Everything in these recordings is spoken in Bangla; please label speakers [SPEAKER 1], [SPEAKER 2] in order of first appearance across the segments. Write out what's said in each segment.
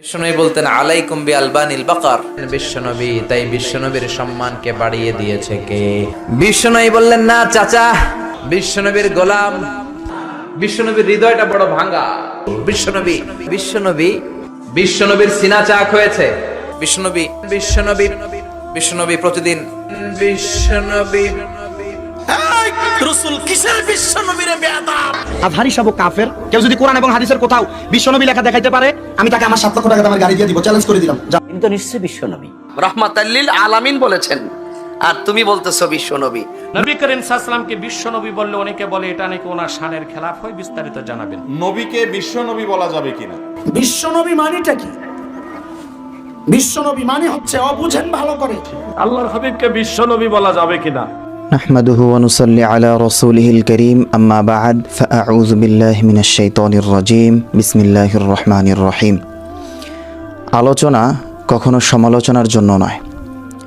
[SPEAKER 1] বিশ্বনবী বলতেন, আলাইকুম বি আলবানিল বাকার। বিশ্বনবী, তাই বিশ্বনবীর সম্মানকে বাড়িয়ে দিয়েছে কে? বিশ্বনবী বললেন, না, চাচা, বিশ্বনবীর গোলাম, বিশ্বনবীর হৃদয়টা বড় ভাঙা বিশ্বনবী বিশ্বনবী, বিশ্বনবীর সিনা চাক হয়েছে। বিশ্বনবী বিশ্বনবী বিশ্বনবী প্রতিদিন, বিশ্বনবী
[SPEAKER 2] রসুল কিসের বিশ্ব নবীরে বেয়াদাব
[SPEAKER 3] আধার হিসাব কাফের কেউ যদি কোরআন এবং হাদিসের কোথাও বিশ্বনবী লেখা দেখাইতে পারে আমি তাকে আমার সাত লক্ষ টাকা আমার গাড়ি দিয়ে দিব চ্যালেঞ্জ করে দিলাম। যা
[SPEAKER 4] কিন্তু নিশ্চয়ই বিশ্বনবী।
[SPEAKER 2] রহমাতাল্লিল আলামিন বলেছেন আর তুমি বলতেছো বিশ্ব নবী
[SPEAKER 5] নবী করিম সাল্লামকে বিশ্ব নবী বললে অনেকে বলে এটা নাকি ওনার শানের খেলাফ হয় বিস্তারিত জানাবেন।
[SPEAKER 6] নবীকে বিশ্ব নবী বলা যাবে কিনা?
[SPEAKER 7] বিশ্বনবী মানেটা কি? বিশ্বনবী মানে হচ্ছে অবুঝেন ভালো করে।
[SPEAKER 5] আল্লাহর হাবিবকে বিশ্ব নবী বলা যাবে কিনা?
[SPEAKER 8] نحمده ونصلي على رسوله الكريم أما بعد فأعوذ بالله من الشيطان الرجيم بسم الله الرحمن الرحيم আলোচনা কখনো সমালোচনার জন্য নয়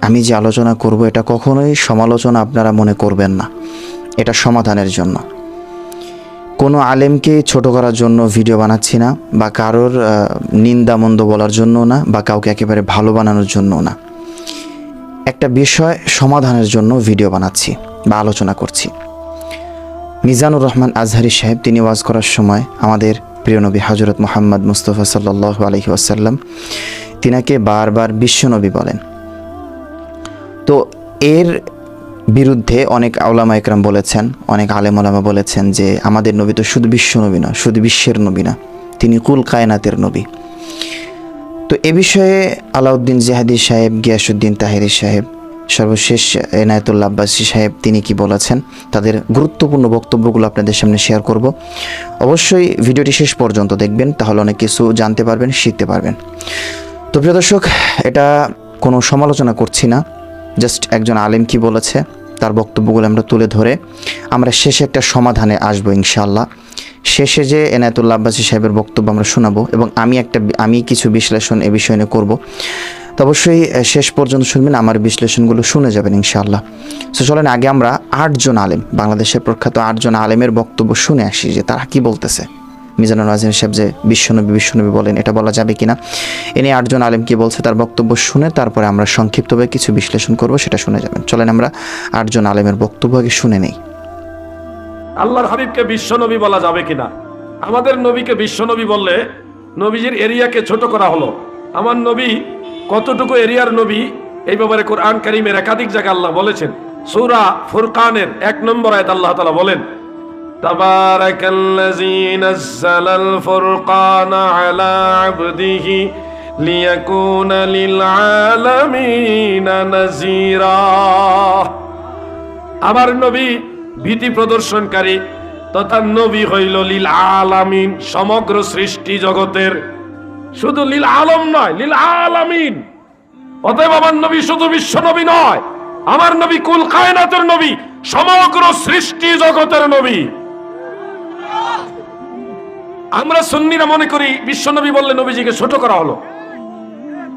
[SPEAKER 8] আমি যে আলোচনা করব এটা কখনোই সমালোচনা আপনারা মনে করবেন না এটা সমাধানের জন্য কোনো আলেমকে ছোট করার জন্য ভিডিও বানাচ্ছি না বা কারোর আহ, নিন্দা মন্দ বলার জন্য না বা কাউকে একেবারে ভালো বানানোর জন্য না একটা বিষয় সমাধানের জন্য ভিডিও বানাচ্ছি বা আলোচনা করছি। মিজানুর রহমান আজহারি সাহেব, তিনি ওয়াজ করার সময় আমাদের প্রিয় নবী হজরত মোহাম্মদ মুস্তফা সাল্লাহ আলহি আসাল্লাম তিনাকে বারবার বিশ্বনবী বলেন। তো এর বিরুদ্ধে অনেক আউলামা একরাম বলেছেন, অনেক আলেম ওলামা বলেছেন যে আমাদের নবী তো শুধু বিশ্ব নবী না, শুধু বিশ্বের নবী না, তিনি কুল কায়নাতের নবী। তো এ বিষয়ে আলাউদ্দিন জেহাদি সাহেব গিয়াসুদ্দিন তাহেরি সাহেব, সর্বশেষ এনায়তুল্লা আব্বাসী সাহেব তিনি কি বলেছেন? তাদের গুরুত্বপূর্ণ বক্তব্যগুলো আপনাদের সামনে শেয়ার করব। অবশ্যই ভিডিওটি শেষ পর্যন্ত দেখবেন, তাহলে অনেক কিছু জানতে পারবেন, শিখতে পারবেন। তো প্রিয় দর্শক, এটা কোনো সমালোচনা করছি না। জাস্ট একজন আলেম কি বলেছে, তার বক্তব্যগুলো আমরা তুলে ধরে আমরা শেষে একটা সমাধানে আসব ইনশাআল্লাহ। শেষে যে এনায়তুল্লা আব্বাসী সাহেবের বক্তব্য আমরা শোনাবো এবং আমি একটা আমি কিছু বিশ্লেষণ এ বিষয় নিয়ে করব। তো অবশ্যই শেষ পর্যন্ত শুনবেন, আমার বিশ্লেষণগুলো শুনে যাবেন ইনশাআল্লাহ। সো চলেন, আগে আমরা আটজন আলেম, বাংলাদেশের প্রখ্যাত আটজন আলেমের বক্তব্য শুনে আসি যে তারা কি বলতেছে। মিজানুর নাজিম সাহেব যে বিশ্বনবী বিশ্বনবী বলেন, এটা বলা যাবে কিনা? এ নিয়ে আটজন আলেম কি বলছে তার বক্তব্য শুনে তারপরে আমরা সংক্ষিপ্তভাবে কিছু বিশ্লেষণ করব, সেটা শুনে যাবেন। চলেন আমরা আটজন আলেমের বক্তব্য আগে শুনে নেই।
[SPEAKER 5] আল্লাহর হাবিবকে বিশ্বনবী বলা যাবে কিনা? আমাদের নবীকে বিশ্বনবী বললে নবীজির এরিয়াকে ছোট করা হলো। আমার নবী কতটুকু এরিয়ার নবী? এই ব্যাপারে কোরআন কারিমের একাধিক জায়গায় আল্লাহ বলেছেন। সূরা ফুরকানের এক নম্বর আয়ত আল্লাহ তালা বলেন, তাবারাকাল্লাযী নাযালাল ফুরকান আলা আবদিহি লিয়াকুনা লিল আলামিন নাযীরা। আমার নবী ভীতি প্রদর্শনকারী তথা নবী হইল লীল আলামিন, সমগ্র সৃষ্টি জগতের। শুধু লীল আলম নয়, লীল আলামিন। অতএব আমার নবী শুধু বিশ্ব নবী নয়, আমার নবী কুল কায়নাতের নবী, সমগ্র সৃষ্টি জগতের নবী। আমরা সুন্নিরা মনে করি বিশ্ব নবী বললে নবীজিকে ছোট করা হলো।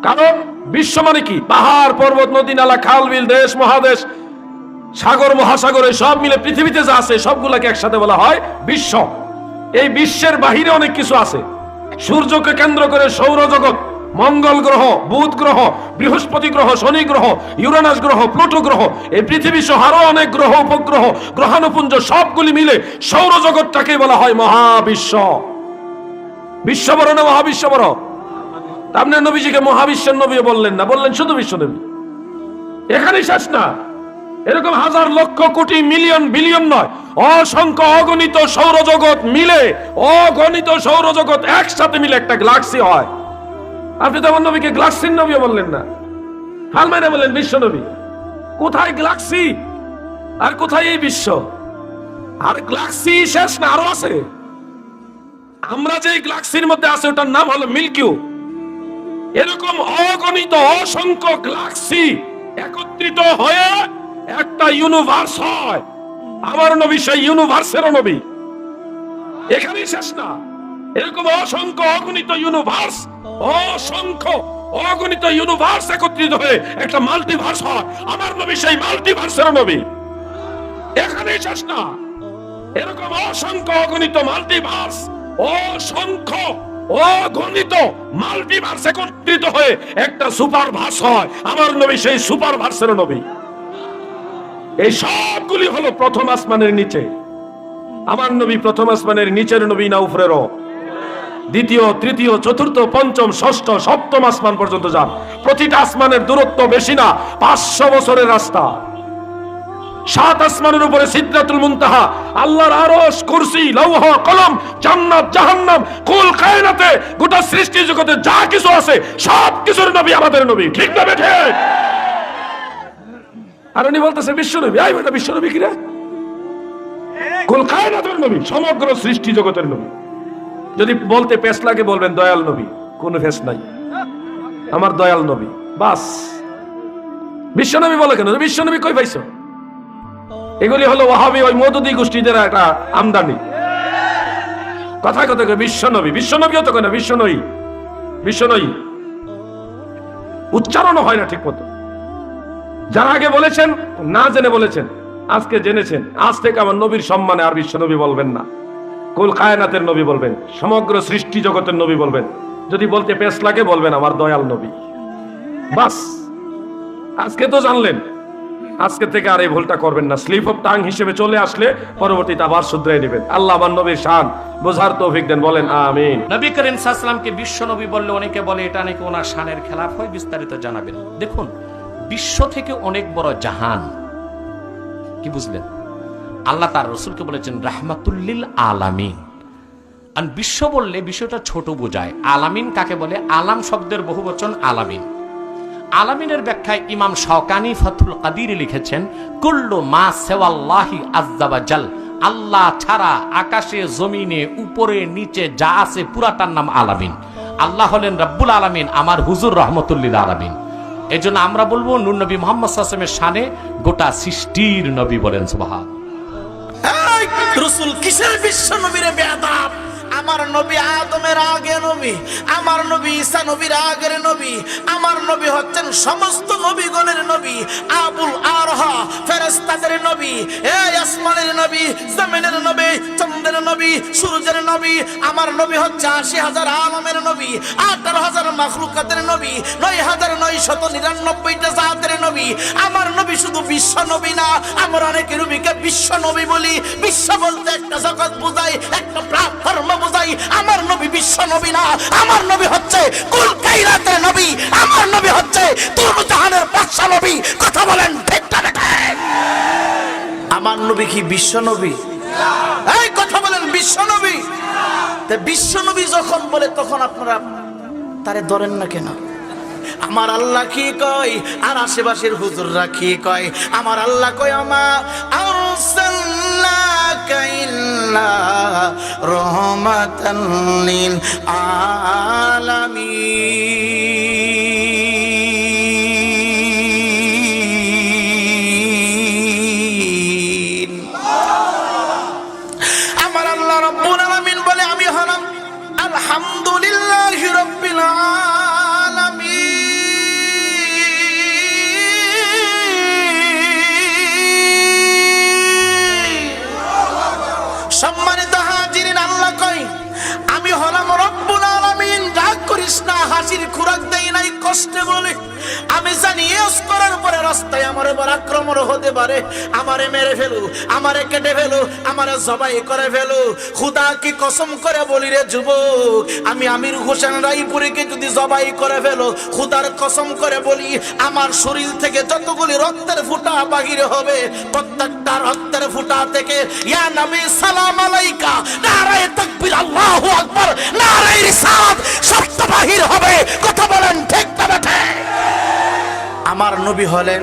[SPEAKER 5] কারণ বিশ্ব মানে কি? পাহাড়, পর্বত, নদী, নালা, খাল, বিল, দেশ, মহাদেশ সাগর, মহাসাগরে সব মিলে পৃথিবীতে যা আছে, সবগুলাকে একসাথে বলা হয় বিশ্ব। এই বিশ্বের বাহিরে অনেক কিছু আছে। সূর্যকে কেন্দ্র করে সৌরজগৎ, মঙ্গল গ্রহ, বুধ গ্রহ, বৃহস্পতি গ্রহ, শনি গ্রহ, ইউরেনাস গ্রহ, প্লুটো গ্রহ, এই পৃথিবী সহ আরও অনেক গ্রহ, উপগ্রহ, গ্রহাণুপুঞ্জ, সবগুলি মিলে সৌরজগৎটাকে বলা হয় মহাবিশ্ব। বিশ্ব বড় না মহাবিশ্ব বড় তা আপনি নবীজিকে মহাবিশ্বের নবী বললেন না, বললেন শুধু বিশ্ব এখানেই শেষ না। এরকম হাজার লক্ষ কোটি মিলিয়ন, বিলিয়ন নয়, অসংখ্য অগণিত সৌরজগৎ মিলে, অগণিত সৌরজগৎ একসাথে মিলে একটা গ্লাক্সি হয়। আপনি তো আমার নবীকে গ্লাক্সির নবী বললেন না। হাল মেরে বললেন, বিশ্ব নবী, কোথায় গ্লাক্সি আর কোথায় এই বিশ্ব? আর গ্লাক্সি শেষ না, আরও আছে। আমরা যে গ্লাক্সির মধ্যে আছে, ওটার নাম হলো মিল্কিউ। এরকম অগণিত, অসংখ্য গ্লাক্সি একত্রিত হয়ে একটা ইউনিভার্স হয়। আমার নবী সেই ইউনিভার্সেরও নবী। এখানেই শেষ না। এরকম অসংখ্য অগণিত ইউনিভার্স অসংখ্য অগণিত ইউনিভার্স একত্রিত হয়ে একটা মাল্টিভার্স হয়। আমার নবী সেই মাল্টিভার্সেরও নবী। এখানেই শেষ না। এরকম অসংখ্য অগণিত মাল্টিভার্স অসংখ্য অগণিত মাল্টিভার্স একত্রিত হয়ে একটা সুপার ভার্স হয়। আমার নবী সেই সুপার ভার্সের নবী। এই সবগুলি হলো প্রথম আসমানের নিচে। আমার নবী প্রথম আসমানের নিচের নবী না উপরেরও। দ্বিতীয়, তৃতীয়, চতুর্থ, পঞ্চম, ষষ্ঠ, সপ্তম আসমান পর্যন্ত যান। প্রতিটা আসমানের দূরত্ব বেশি না, পাঁচশো বছরের রাস্তা। সাত আসমানের উপরে সিদ্ধাতুল মুনতাহা, আল্লাহর আরশ, কুরসি, লৌহ, কলম, জান্নাত, জাহান্নাম, কুল, কায়নাতে গোটা সৃষ্টি জগতে যা কিছু আছে সব কিছুর নবী আমাদের নবী। ঠিক না বেঠে আর উনি বলতেছে বিশ্ব নবী আই বেটা বিশ্ব নবী কিরে? কুল কায়নাতের নবী, সমগ্র সৃষ্টি জগতের নবী। যদি বলতে পেশ লাগে, বলবেন দয়াল নবী, কোনো ফেস নাই। আমার দয়াল নবী, বাস। বিশ্বনবী বলে কেন? বিশ্বনবী কই পাইছো? এগুলি হলো ওয়াহাবি, ওই মদুদি গোষ্ঠীদের একটা আমদানি। কথা কথা বিশ্বনবী। বিশ্বনবীও তো কেন বিশ্বনয়ী। বিশ্বনয়ী। উচ্চারণও হয় না ঠিক মতো যারা আগে বলেছেন, না জেনে বলেছেন, আজকে জেনেছেন, আজ থেকে আমার নবীর সম্মানে আর বিশ্বনবী বলবেন না। কুল কায়নাতের নবী বলবেন, সমগ্র সৃষ্টি জগতের নবী বলবেন। যদি বলতে পেশ লাগে, বলবেন আমার দয়াল নবী। বাস, আজকে তো জানলেন, আজকে থেকে আর এই ভুলটা করবেন না। স্লিপ অফ টাং হিসেবে চলে আসলে পরবর্তীতে আবার শুধরাই নেবেন। আল্লাহ আমার নবীর শান, বোঝার তৌফিক দেন, বলেন আমিন।
[SPEAKER 4] নবী করিম সাল্লামকে বিশ্ব নবী বললে অনেকে বলে, এটা নাকি ওনার শানের খেলাফ হয়, বিস্তারিত জানাবেন। দেখুন বিশ্ব থেকে অনেক বড় জাহান। কি বুঝলেন? আল্লাহ তার রসুলকে বলেছেন, রাহমাতুল্লিল আলামিন। আর বিশ্ব বললে বিষয়টা ছোট বোঝায়। আলামিন কাকে বলে? আলাম শব্দের বহু বচন আলামিন। আলামিনের ব্যাখ্যায় ইমাম শওকানি ফাতুল কাদির লিখেছেন, কুল্লু মা সেওয়াল্লাহি আজ্জাবাজাল আল্লাহ ছাড়া আকাশে, জমিনে, উপরে, নিচে যা আছে পুরাটার নাম আলামিন। আল্লাহ হলেন রব্বুল আলামিন, আমার হুজুর রহমতুল্লিল আলামিন। এই জন্য আমরা বলব, নুর নবী মোহাম্মদ সাসেমের শানে গোটা সৃষ্টির নবী বলেন সুবাহ
[SPEAKER 7] রসুল কিসের বিশ্ব নবীরে বেয়াদাব আমার নবী আদমের আগে নবী, আমার নবী ঈসা নবীর আগের নবী, আমার নবী হচ্ছেন সমস্ত নবীগণের নবী, আবুল আরহা, ফেরেশতাদের নবী এই আসমানের নবী, জমিনের নবী, চন্দ্রের নবী, সূর্যের নবী, আমার নবী হচ্ছে আশি হাজার আলমের নবী, আঠারো হাজার মাখলুকাতের নবী, নয় হাজার নয় শত নিরানব্বইটা জাতের নবী, আমার নবী শুধু বিশ্ব নবী না, আমরা অনেকে নবীকে বিশ্ব নবী বলি, বিশ্ব বলতে একটা জগৎ বোঝাই একটা প্ল্যাটফর্ম আমার নবী বিশ্ব নবী না আমার নবী হচ্ছে কুল কাইরাতের নবী আমার নবী হচ্ছে বাদশা নবী। কথা বলেন ঠিক না বেঠিক? আমার নবী কি বিশ্ব নবী? এই কথা বলেন বিশ্ব নবী। বিশ্ব নবী যখন বলে তখন আপনারা তারে ধরেন না কেন? আমার আল্লাহ কি কয়? আর আশেপাশের হুজুররা কি কয়? আমার আল্লাহ কয় আমা আরসালনাকা ইল্লা আলমী রাস্তায় আমার এবার আক্রমণ হতে পারে, আমারে মেরে ফেলু, আমারে কেটে ফেলু, আমারে জবাই করে ফেলু। খুদা কি কসম করে বলি রে যুবক, আমি আমির হোসেন রায়পুরীকে যদি জবাই করে ফেলো, খুদার কসম করে বলি, আমার শরীর থেকে যতগুলি রক্তের ফুটা বাহির হবে, প্রত্যেকটা রক্তের ফুটা থেকে, ইয়া নবী সালাম আলাইকা, নারায়ে তাকবীর, আল্লাহু আকবার, নারায়ে রিসালাত শব্দ বাহির হবে। কথা বলেন ঠিক না বেঠে। আমার নবী হলেন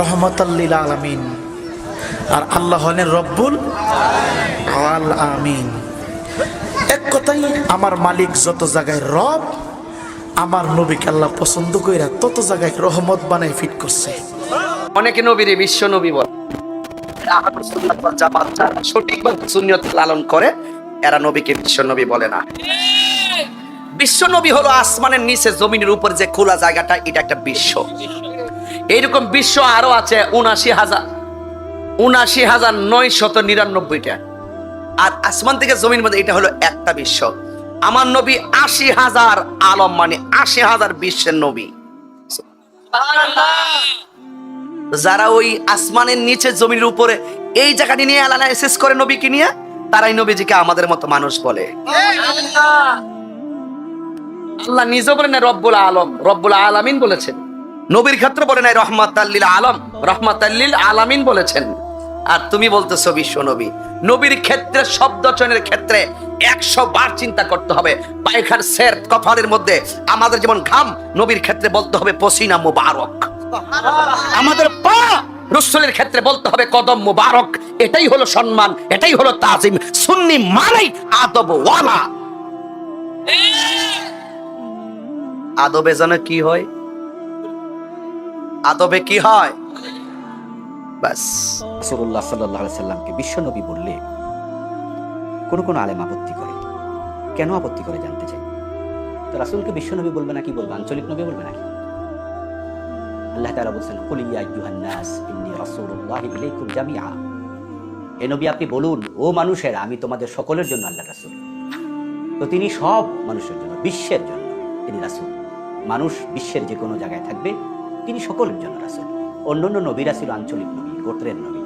[SPEAKER 7] রহমতাল্লিল আলামিন। আর আল্লাহ হলেন রব্বুল আল আমিন এক কথাই আমার মালিক যত জায়গায় রব, আমার নবীকে আল্লাহ পছন্দ কইরা তত জায়গায় রহমত বানাই ফিট করছে।
[SPEAKER 2] অনেকে নবীরে বিশ্ব নবী বলে। সঠিকভাবে সুন্নিয়ত লালন করে, এরা নবীকে বিশ্ব নবী বলে না। বিশ্ব নবী হলো আসমানের নিচে, জমিনের উপর যে খোলা জায়গাটা, এটা একটা বিশ্ব। এইরকম বিশ্ব আরও আছে উনাশি হাজার উনাশি হাজার নয় শত নিরানব্বইটা। আর আসমান থেকে জমির মধ্যে এটা হলো একটা বিশ্ব। আমার নবী আশি হাজার আলম মানে আশি হাজার বিশ্বের নবী। যারা ওই আসমানের নিচে, জমির উপরে এই জায়গাটি নিয়ে অ্যানালাইসিস করে নবীকে নিয়ে, তারাই নবীজিকে আমাদের মতো মানুষ বলে। আল্লাহ নিজে বলেন রব্বুল আলম, রব্বুল আলামিন বলেছেন। নবীর ক্ষেত্রে বলে নাই রহমাত আল্লিল আলম রহমাত আল্লিল আলামিন বলেছেন। আর তুমি বলতেছো বিশ্ব নবী, নবীর ক্ষেত্রে, শব্দ চয়নের ক্ষেত্রে একশো বার চিন্তা করতে হবে। পায়খার সের কপালের মধ্যে আমাদের যেমন ঘাম, নবীর ক্ষেত্রে বলতে হবে পসিনা মুবারক। আমাদের পা রসুলের ক্ষেত্রে বলতে হবে কদম মুবারক। এটাই হলো সম্মান, এটাই হলো তাজিম। সুন্নি মানেই আদব ওয়ালা। আদবে যেন কি হয়? আদবে কি হয়? বাস
[SPEAKER 9] রাসূলুল্লাহ সাল্লাল্লাহু আলাইহি সাল্লামকে বিশ্বনবী বললে, কোন কোন আলেম আপত্তি করে? কেন আপত্তি করে জানতে চাই? তো রাসূলকে বিশ্বনবী বলবে নাকি বলবে? আঞ্চলিক নবী বলবে নাকি? আল্লাহ তাআলা বলছেন, কুল ইয়া আইয়ুহান নাস, ইন্নী রাসূলুল্লাহি ইলাইকুম জামিআ। এ নবী, আপনি বলুন, ও মানুষেরা, আমি তোমাদের সকলের জন্য আল্লাহ রাসূল। তো তিনি সব মানুষের জন্য, বিশ্বের জন্য তিনি রাসূল। মানুষ বিশ্বের যে কোনো জায়গায় থাকবে, তিনি সকলের জন্য রাসূল। অন্যান্য নবীরা ছিল আঞ্চলিক নবী, গোত্রের নবী,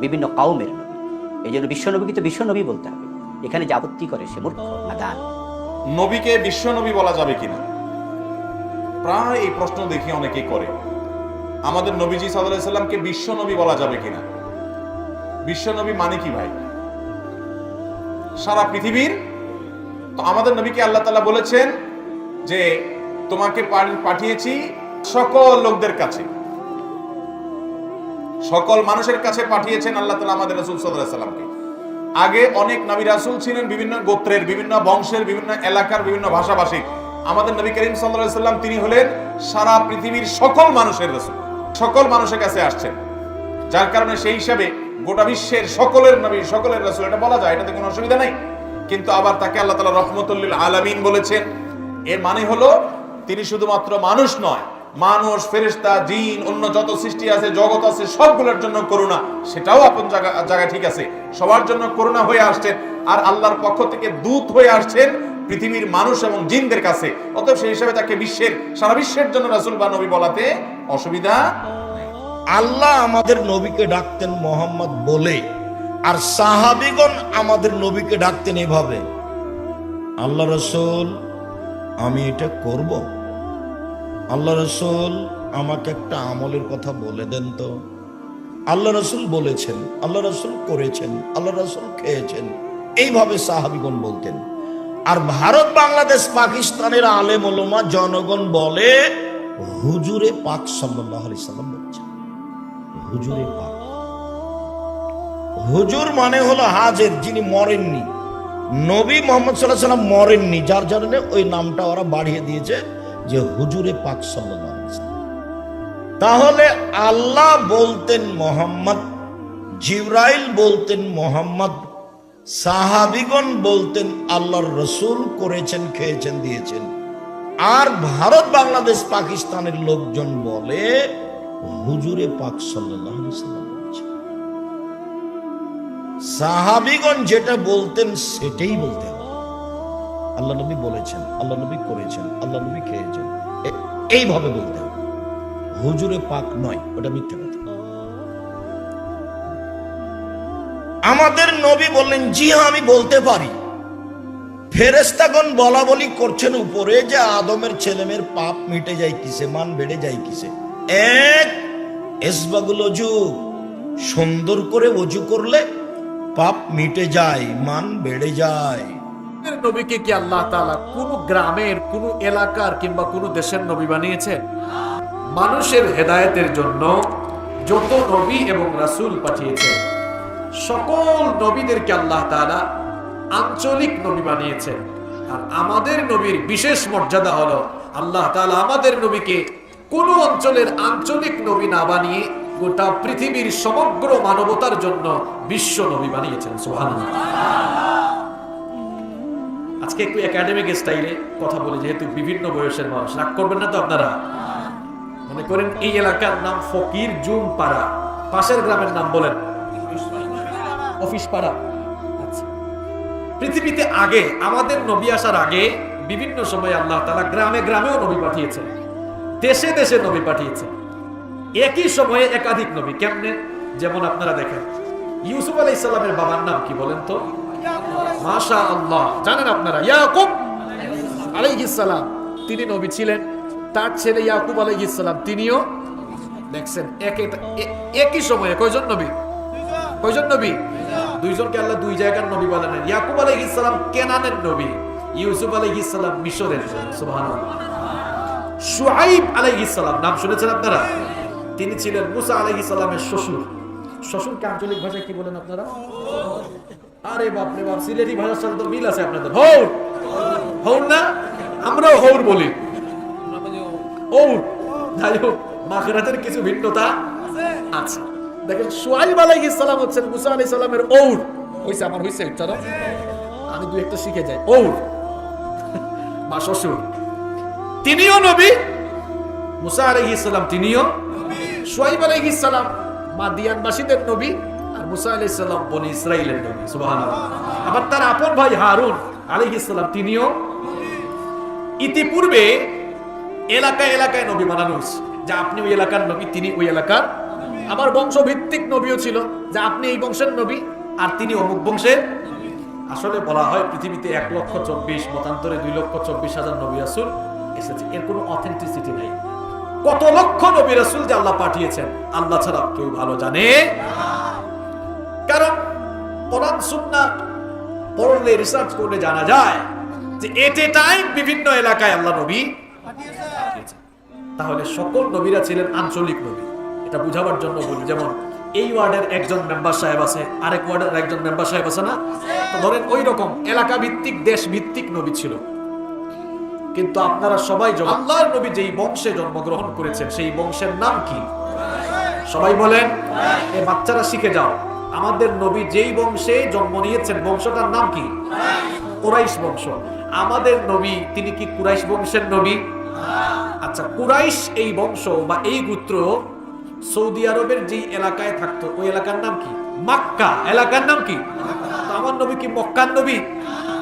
[SPEAKER 9] বিভিন্ন কাউমের নবী। এই জন্য বিশ্বনবীকে তো বিশ্বনবী বলতে হবে। এখানে যে আপত্তি করে সে মূর্খ, নাদান।
[SPEAKER 6] নবীকে বিশ্ব নবী বলা যাবে কিনা? প্রায় এই প্রশ্ন দেখি অনেকেই করে। আমাদের নবীজি সাল্লাহ সাল্লামকে বিশ্ব নবী বলা যাবে কিনা? বিশ্ব নবী মানে কি ভাই? সারা পৃথিবীর তো আমাদের নবীকে আল্লাহ তালা বলেছেন যে তোমাকে পাঠিয়েছি সকল লোকদের কাছে। সকল মানুষের কাছে পাঠিয়েছেন আল্লাহ তাআলা আমাদের রাসূল সাল্লামকে। আগে অনেক নবী রাসূল ছিলেন বিভিন্ন গোত্রের, বিভিন্ন বংশের, বিভিন্ন এলাকার, বিভিন্ন ভাষাভাষী আমাদের নবী করিম সাল্লাম তিনি হলেন সারা পৃথিবীর সকল মানুষের রাসূল। সকল মানুষের কাছে আসছেন। যার কারণে সেই হিসাবে গোটা বিশ্বের সকলের নবী, সকলের রাসূল, এটা বলা যায়, এটাতে কোনো অসুবিধা নাই। কিন্তু আবার তাকে আল্লাহ তাআলা রহমতুল্লিল আলামিন বলেছেন। এর মানে হলো তিনি শুধুমাত্র মানুষ নয়, মানুষ, ফেরেশতা, জিন, অন্য যত সৃষ্টি আছে, জগৎ আছে, সবগুলোর জন্য করুণা। সেটাও আপন জায়গা জায়গা ঠিক আছে। সবার জন্য করুণা হয়ে আসছেন আর আল্লাহর পক্ষ থেকে দূত হয়ে আসছেন পৃথিবীর মানুষ এবং জিনদের কাছে। অতএব সেই হিসাবে তাকে বিশ্বের, সারা বিশ্বের জন্য রাসূল বা নবী বলাতে অসুবিধা
[SPEAKER 10] আল্লাহ আমাদের নবীকে ডাকতেন মোহাম্মদ বলে, আর সাহাবিগণ আমাদের নবীকে ডাকতেন এভাবে। আল্লাহ রসুল আমি এটা করব? আল্লাহ রসুল আমাকে একটা আমলের কথা বলে দেন তো। আল্লাহ রসুল বলেছেন, আল্লাহ রসুল করেছেন, আল্লাহ রসুল খেয়েছেন। এইভাবে সাহাবিগণ বলতেন। আর ভারত, বাংলাদেশ, পাকিস্তানের আলেম ওলমা, জনগণ বলে, হুজুরে পাক সাল্লাহ সাল্লাম বলছেন। হুজুরে পাক। হুজুর মানে হলো হাজের, যিনি মরেননি। নবী মোহাম্মদ সাল্লাহ সাল্লাম মরেননি। যার জন্য ওই নামটা ওরা বাড়িয়ে দিয়েছে যে হুজুরে পাক তাহলে আল্লাহ বলতেন মোহাম্মদ, জিব্রাইল বলতেন মোহাম্মদ, সাহাবিগণ বলতেন আল্লাহর রসুল করেছেন, খেয়েছেন, দিয়েছেন। আর ভারত, বাংলাদেশ, পাকিস্তানের লোকজন বলে হুজুরে পাক সাল্লাম। সাহাবিগণ যেটা বলতেন সেটাই বলতে হবে। আল্লাহ নবী বলেছেন, আল্লাহ নবী করেছেন, আল্লাহ নবী খেয়েছেন। এইভাবে বলতে হবে। হুজুরে পাক নয়, ওটা মিথ্যা কথা। আমাদের নবী বললেন, জি হ্যাঁ আমি বলতে পারি। ফেরেস্তাগণ বলা বলি করছেন উপরে যে আদমের ছেলেমেয়ের পাপ মিটে যায় কিসে, মান বেড়ে যায় কিসে। এক, এসবাগুল অজু। সুন্দর করে অজু করলে পাপ মিটে যায়, মান বেড়ে যায়।
[SPEAKER 11] নবীকে কি আল্লাহ তাআলা কোন গ্রামের, কোন এলাকার কিংবা কোন দেশের নবী বানিয়েছেন? মানুষের হেদায়েতের জন্য যত নবী এবং রাসূল পাঠিয়েছেন, সকল নবীদেরকে আল্লাহ তাআলা আঞ্চলিক নবী বানিয়েছেন। আর আমাদের নবীর বিশেষ মর্যাদা হলো, আল্লাহ তাআলা আমাদের নবীকে কোন অঞ্চলের আঞ্চলিক নবী না বানিয়ে গোটা পৃথিবীর সমগ্র মানবতার জন্য বিশ্ব নবী বানিয়েছেন, সুবহানাল্লাহ। আজকে একটু একাডেমিক স্টাইলে কথা বলি, যেহেতু বিভিন্ন বয়সের মানুষ। রাগ করবেন না তো আপনারা? মনে করেন এই এলাকার নাম ফকির জুম পাড়া পাশের গ্রামের নাম বলেন, অফিস পাড়া। আচ্ছা। পৃথিবীতে আগে, আমাদের নবী আসার আগে বিভিন্ন সময় আল্লাহ তালা গ্রামে গ্রামেও নবী পাঠিয়েছেন। দেশে দেশে নবী পাঠিয়েছেন। একই সময়ে একাধিক নবী। কেমনে? যেমন আপনারা দেখেন, ইউসুফ আলাই ইসলামের বাবার নাম কি বলেন তো? আল্লাহ জানেন আপনারা, ইয়াকুব আলাইহিস সালাম তিনি নবী ছিলেন। তার ছেলে ইয়াকুব আলাইহিস সালাম তিনিও দেখছেন, একে একই সময়ে কয়জন নবী? কয়জন নবী? দুইজনকে আল্লাহ দুই জায়গার নবী বলেন ইয়াকুব আলাইহিস সালাম কেনানের নবী, ইউসুফ আলাইহিস সালাম মিশরের সুবহানাল্লাহ। শুআইব নাম শুনেছেন আপনারা? তিনি ছিলেন মুসা আলাইহিস সালামের শ্বশুর। শ্বশুরকে আঞ্চলিক ভাষায় কি বলেন আপনারা? আরে বাপরে বাপ, সিলেটি ভাষার সাথে তো মিল আছে আপনাদের। হৌর! হৌর না? আমরাও হৌর বলি। ওর যাই হোক মাখরাতের কিছু ভিন্নতা আছে। দেখেন সোয়াইব আলাইহিস সালাম হচ্ছেন মুসা আলাইহিস সালামের ওর হইছে, আমার হইছে উচ্চারণ আমি দুই একটা শিখে যাই। ওর মা শ্বশুর। তিনিও নবী। মুসা আলাইহিস সালাম তিনিও সোয়াইব আলাইহিস সালাম মাদিয়ানবাসীদের নবী আর মুসা আলাইহিস সালাম বনি ইসরাইলের নবী, সুবহানাল্লাহ। আবার তার আপন ভাই হারুন আলাইহিস সালাম, তিনিও ইতিপূর্বে এলাকায় এলাকায় নবী বানানো হয়েছে। যে আপনি ওই এলাকার নবী, তিনি ওই এলাকার আমার বংশভিত্তিক নবীও ছিল। যে আপনি এই বংশের নবী আর তিনি অমুক বংশের আসলে বলা হয় পৃথিবীতে এক লক্ষ চব্বিশ, মতান্তরে দুই লক্ষ চব্বিশ হাজার নবী রাসুল এসেছে। এর কোনো অথেন্টিসিটি নেই। কত লক্ষ নবী রাসুল যে আল্লাহ পাঠিয়েছেন, আল্লাহ ছাড়া কেউ ভালো জানে? কারণ কোরআন, সুন্নাহ পড়লে রিসার্চ করলে জানা যায় যে এট এ টাইম বিভিন্ন এলাকায় আল্লাহ নবী। তাহলে সকল নবীরা ছিলেন আঞ্চলিক নবী। এটা বুঝাবার জন্য বলি, যেমন এই ওয়ার্ডের একজন মেম্বার সাহেব আছে, আরেক ওয়ার্ডের একজন মেম্বার সাহেব আছে না? ধরেন ওই রকম এলাকা ভিত্তিক দেশ ভিত্তিক নবী ছিল। কিন্তু আপনারা সবাই আল্লাহর নবী যেই বংশে জন্মগ্রহণ করেছেন, সেই বংশের নাম কি? সবাই বলেন, এ বাচ্চারা শিখে যাও। আমাদের নবী যেই বংশে জন্ম নিয়েছেন, বংশটার নাম কি? কুরাইশ বংশ। আমাদের নবী, তিনি কি কুরাইশ বংশের নবী? আচ্ছা কুরাইশ এই বংশ বা এই গোত্র সৌদি আরবের যেই এলাকায় থাকতো, ওই এলাকার নাম কি? মাক্কা। এলাকার নাম কি? আমার নবী কি মক্কার নবী?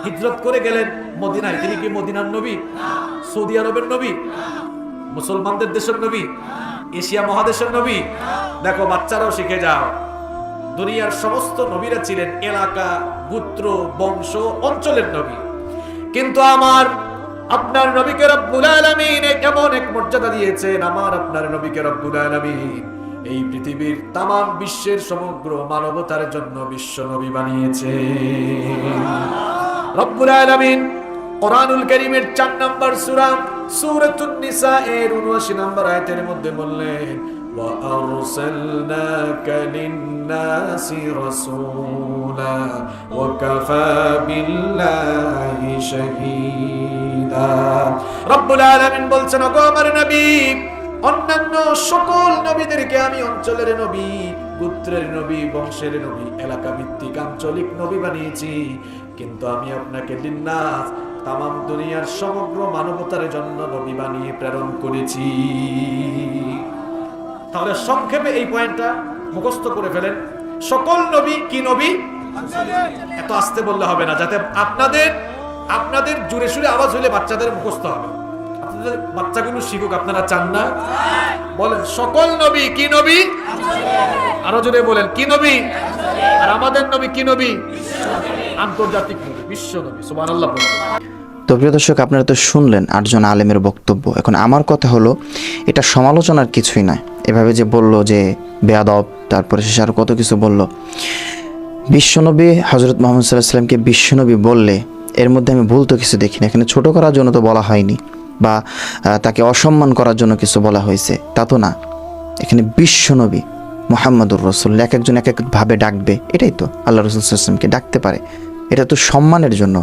[SPEAKER 11] হিজরত করে গেলেন মদিনায়। তিনি কি মদিনার নবী? সৌদি আরবের নবী? মুসলমানদের দেশের নবী? এশিয়া মহাদেশের নবী? দেখো, বাচ্চারাও শিখে যাও। দুনিয়ার সমস্ত নবীরা ছিলেন এলাকা, গোত্র, বংশ, অঞ্চলের নবী। কিন্তু আমার আপনার নবীকে রব্বুল আলামিন এমন এক মর্যাদা দিয়েছেন, আমার আপনার নবীকে রব্বুল আলামিন এই পৃথিবীর তাম বিশ্বের সমগ্র মানবতার জন্য বিশ্ব নবী বানিয়েছে রব্বুল আলামিন কোরআনুল কারীমের 4 নম্বর সূরা সূরাতুন নিসা এর 79 নম্বর আয়াতের মধ্যে বললেন, ওয়া আরসালনাকা লিন-নাসি রাসূলা ওয়া কাফা বিল্লাহি শাহীদা। রব্বুল আলামিন বলছেন আমার নবী, অন্যান্য সকল নবীদেরকে আমি অঞ্চলের নবী, গোত্রের নবী, বংশের নবী এলাকা ভিত্তিক আঞ্চলিক নবী বানিয়েছি। কিন্তু আমি আপনাকে দিন্নাস তাম দুনিয়ার সমগ্র মানবতার জন্য নবী বানিয়ে প্রেরণ করেছি। তাহলে সংক্ষেপে এই পয়েন্টটা মুখস্থ করে ফেলেন। সকল নবী কি নবী? এত আসতে বললে হবে না, যাতে আপনাদের আপনাদের জুড়ে সুরে আওয়াজ হলে বাচ্চাদের মুখস্থ হবে। আপনাদের বাচ্চাগুলো শিখুক, আপনারা চান না? বলেন, সকল নবী কি নবী? আরও জোরে বলেন, কি নবী? আর আমাদের নবী কি নবী? আন্তর্জাতিক
[SPEAKER 8] তো প্রিয় দর্শক, আপনারা তো শুনলেন আটজন আলেমের বক্তব্য। এখন আমার কথা হলো, এটা সমালোচনার কিছুই নয়। এভাবে যে বলল যে বেয়াদব, তারপরে শেষে আর কত কিছু বলল। বিশ্বনবী হজরত মোহাম্মদ সাল্লাহ সাল্লামকে বিশ্বনবী বললে, এর মধ্যে আমি ভুল তো কিছু দেখি না এখানে ছোট করার জন্য তো বলা হয়নি, বা তাকে অসম্মান করার জন্য কিছু বলা হয়েছে। তা তো না। এখানে বিশ্বনবী মোহাম্মদুর রসুল, এক একজন এক একভাবে ডাকবে। এটাই তো আল্লাহ রসুল সাল্লামকে ডাকতে পারে। এটা তো সম্মানের জন্য।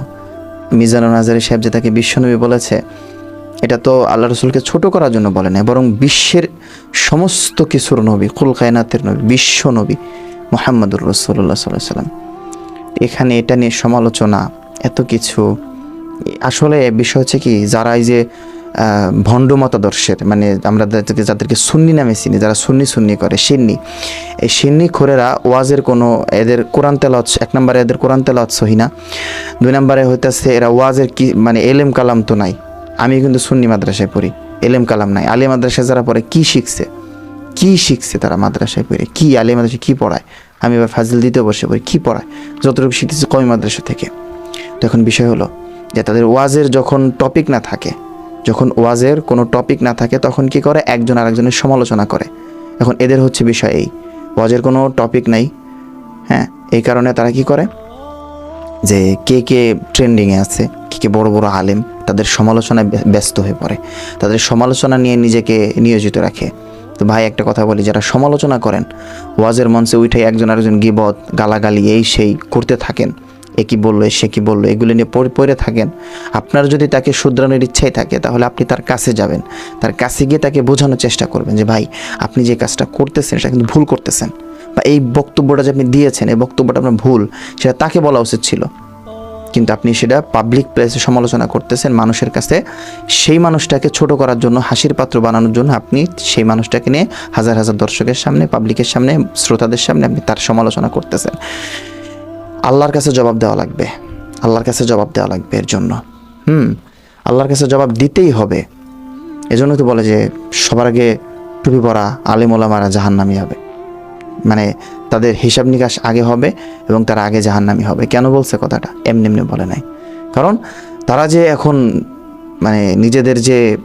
[SPEAKER 8] মিজানুর নাজারি সাহেব যে তাকে বিশ্বনবী বলেছে, এটা তো আল্লাহ রসুলকে ছোট করার জন্য বলে না বরং বিশ্বের সমস্ত কিছুর নবী, কুল কায়নাতের নবী বিশ্ব নবী মোহাম্মদুর রসুল্লাহ সাল্লাহ সাল্লাম। এখানে এটা নিয়ে সমালোচনা, এত কিছু। আসলে বিষয় হচ্ছে কি, যারা এই যে ভণ্ড মতাদর্শের মানে আমরা যাদেরকে যাদেরকে সুন্নি নামে চিনি, যারা সুন্নি সুন্নি করে, সিন্নি। এই সিন্নি খোরেরা ওয়াজের কোনো, এদের কোরআন তেলাওয়াত, এক নম্বরে এদের কোরআন তেলাওয়াত সহি না। দুই নম্বরে হইতেছে এরা ওয়াজের কি মানে এলেম কালাম তো নাই। আমি কিন্তু সুন্নি মাদ্রাসায় পড়ি, এলেম কালাম নাই। আলী মাদ্রাসায় যারা পড়ে, কি শিখছে? কি শিখছে তারা মাদ্রাসায় পড়ে? কি আলী মাদ্রাসায় কি পড়ায়? আমি এবার ফাজিল দিতে বসে পড়ি, কি পড়ায়? যতটুকু শিখতেছি কমি মাদ্রাসা থেকে। তো এখন বিষয় হলো যে তাদের ওয়াজের যখন টপিক না থাকে যখন ওয়াজের কোনো টপিক না থাকে, তখন কি করে? একজন আরেকজনের সমালোচনা করে। এখন এদের হচ্ছে বিষয় এই। ওয়াজের কোনো টপিক নাই হ্যাঁ? এই কারণে তারা কি করে? যে কে কে ট্রেন্ডিংয়ে আছে, কে কে বড় বড় আলেম, তাদের সমালোচনায় ব্যস্ত হয়ে পড়ে। তাদের সমালোচনা নিয়ে নিজেকে নিয়োজিত রাখে। তো ভাই, একটা কথা বলি, যারা সমালোচনা করেন, ওয়াজের মঞ্চে উঠে একজন আরেকজন গিবত, গালাগালি, এই সেই করতে থাকেন এ কি বলল, সে কি বলল, এগুলো নিয়ে পড়ে থাকেন। আপনার যদি তাকে শুধরানোর ইচ্ছাই থাকে, তাহলে আপনি তার কাছে যাবেন। তার কাছে গিয়ে তাকে বোঝানোর চেষ্টা করবেন যে, ভাই, আপনি যে কাজটা করতেছেন, সেটা কিন্তু ভুল করতেছেন। বা এই বক্তব্যটা যে আপনি দিয়েছেন, এই বক্তব্যটা আপনার ভুল, সেটা তাকে বলা উচিত ছিল। কিন্তু আপনি সেটা পাবলিক প্লেসে সমালোচনা করতেছেন মানুষের কাছে। সেই মানুষটাকে ছোট করার জন্য, হাসির পাত্র বানানোর জন্য আপনি সেই মানুষটাকে নিয়ে হাজার হাজার দর্শকের সামনে পাবলিকের সামনে, শ্রোতাদের সামনে আপনি তার সমালোচনা করতেছেন। আল্লাহর কাছে জবাব দেওয়া লাগবে। আল্লাহর কাছে জবাব দেওয়া লাগবে এর জন্য। হুম, আল্লাহর কাছে জবাব দিতেই হবে। এজন্য তো বলে যে সবার আগে টুপি পরা আলিমোলামারা জাহান্নামি হবে। মানে তাদের হিসাব নিকাশ আগে হবে এবং তারা আগে জাহান্নামি হবে। কেন বলছে কথাটা? এমনি এমনি বলে নাই। কারণ তারা যে এখন মানে নিজেদের যে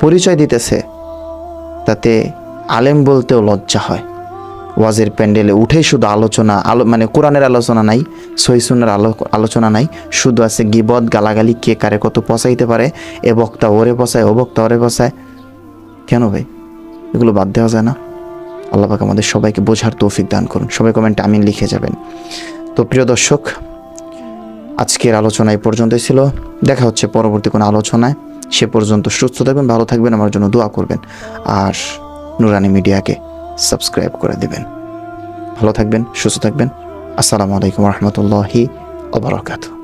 [SPEAKER 8] পরিচয় দিতেছে, তাতে আলেম বলতেও লজ্জা হয়। ওয়াজের প্যান্ডেলে উঠেই শুধু আলোচনা, আলো মানে কোরআনের আলোচনা নাই সহিসুনের আলো, আলোচনা নাই, শুধু আছে গিবদ, গালাগালি, কে কারে কত পচাইতে পারে, এ বক্তা ওরে পচায়, ও বক্তা ওরে পচায়। কেন ভাই? এগুলো বাদ দেওয়া যায় না। আল্লাহ পাক আমাদের সবাইকে বোঝার তৌফিক দান করুন। সবাই কমেন্টে আমিন লিখে যাবেন। তো প্রিয় দর্শক, আজকের আলোচনা এই পর্যন্তই ছিল। দেখা হচ্ছে পরবর্তী কোনো আলোচনায়। সে পর্যন্ত সুস্থ থাকবেন, ভালো থাকবেন, আমার জন্য দোয়া করবেন। আর নুরানি মিডিয়াকে সাবস্ক্রাইব করে দেবেন। ভালো থাকবেন সুস্থ থাকবেন। আসসালামু আলাইকুম রহমতুল্লাহি ওবরাকাতু